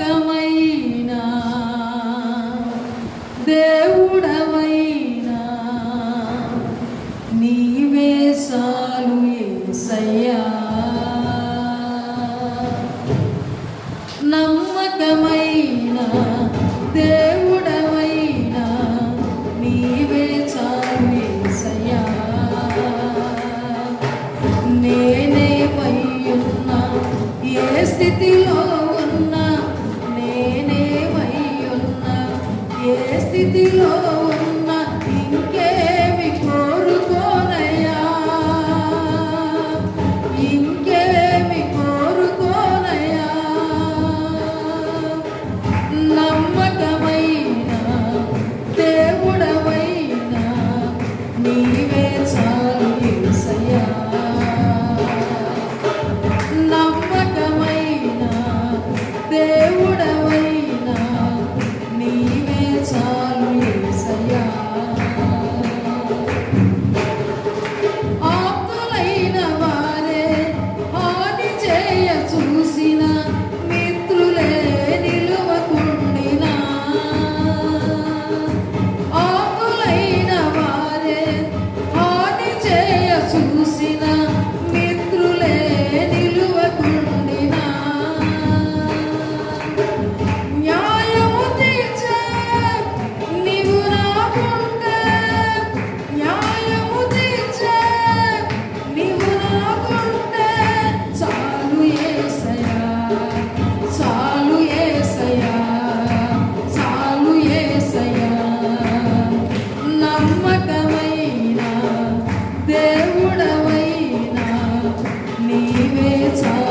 నమ్మకమైన దేవుడవైనా నీవే సాలు ఏసయ్యా. నమ్మకమైన దేవుడవైనా Thank you. baby, it's all